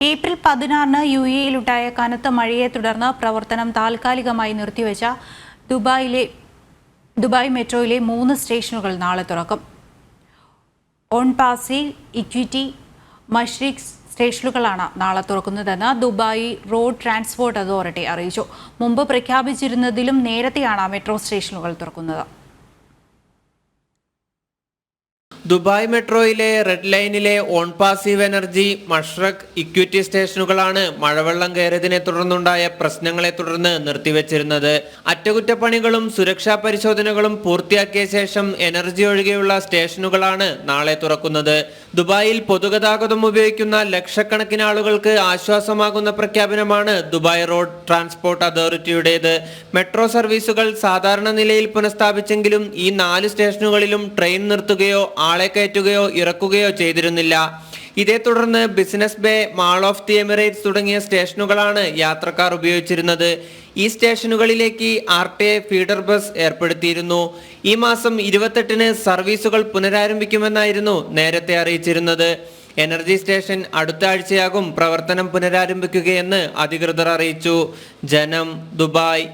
April പതിനാറിന് U എയിലുണ്ടായ കനത്ത മഴയെ തുടർന്ന് പ്രവർത്തനം താൽക്കാലികമായി നിർത്തിവെച്ച ദുബായിലെ ദുബായ് മെട്രോയിലെ മൂന്ന് സ്റ്റേഷനുകൾ നാളെ തുറക്കും. ഓൺപാസി ഇക്വിറ്റി മഷ്രിഖ് സ്റ്റേഷനുകളാണ് നാളെ തുറക്കുന്നതെന്ന് ദുബായ് റോഡ് ട്രാൻസ്പോർട്ട് അതോറിറ്റി അറിയിച്ചു. മുമ്പ് പ്രഖ്യാപിച്ചിരുന്നതിലും നേരത്തെയാണ് മെട്രോ സ്റ്റേഷനുകൾ തുറക്കുന്നത്. ദുബായ് മെട്രോയിലെ റെഡ് ലൈനിലെ on passive energy Mashreq equity സ്റ്റേഷനുകളാണ് മഴവെള്ളം കയറിയതിനെ തുടർന്നുണ്ടായ പ്രശ്നങ്ങളെ തുടർന്ന് നിർത്തിവെച്ചിരുന്നത്. അറ്റകുറ്റപ്പണികളും സുരക്ഷാ പരിശോധനകളും പൂർത്തിയാക്കിയ ശേഷം എനർജി ഒഴികെയുള്ള സ്റ്റേഷനുകളാണ് നാളെ തുറക്കുന്നത്. ദുബായിൽ പൊതുഗതാഗതം ഉപയോഗിക്കുന്ന ലക്ഷക്കണക്കിന് ആളുകൾക്ക് ആശ്വാസമാകുന്ന പ്രഖ്യാപനമാണ് ദുബായ് റോഡ് ട്രാൻസ്പോർട്ട് അതോറിറ്റിയുടേത്. മെട്രോ സർവീസുകൾ സാധാരണ നിലയിൽ പുനഃസ്ഥാപിച്ചെങ്കിലും ഈ നാല് സ്റ്റേഷനുകളിലും ട്രെയിൻ നിർത്തുകയോ ആളെ കയറ്റുകയോ ഇറക്കുകയോ ചെയ്തിരുന്നില്ല. ഇതേ തുടർന്ന് business bay mall of the Emirates തുടങ്ങിയ സ്റ്റേഷനുകളാണ് യാത്രക്കാർ ഉപയോഗിച്ചിരുന്നത്. ഈ സ്റ്റേഷനുകളിലേക്ക് R T I feeder bus ഏർപ്പെടുത്തിയിരുന്നു. ഈ മാസം ഇരുപത്തെട്ടിന് സർവീസുകൾ പുനരാരംഭിക്കുമെന്നായിരുന്നു നേരത്തെ അറിയിച്ചിരുന്നത്. എനർജി സ്റ്റേഷൻ അടുത്ത ആഴ്ചയാകും പ്രവർത്തനം പുനരാരംഭിക്കുകയെന്ന് അധികൃതർ അറിയിച്ചു. ജനം ദുബായ്.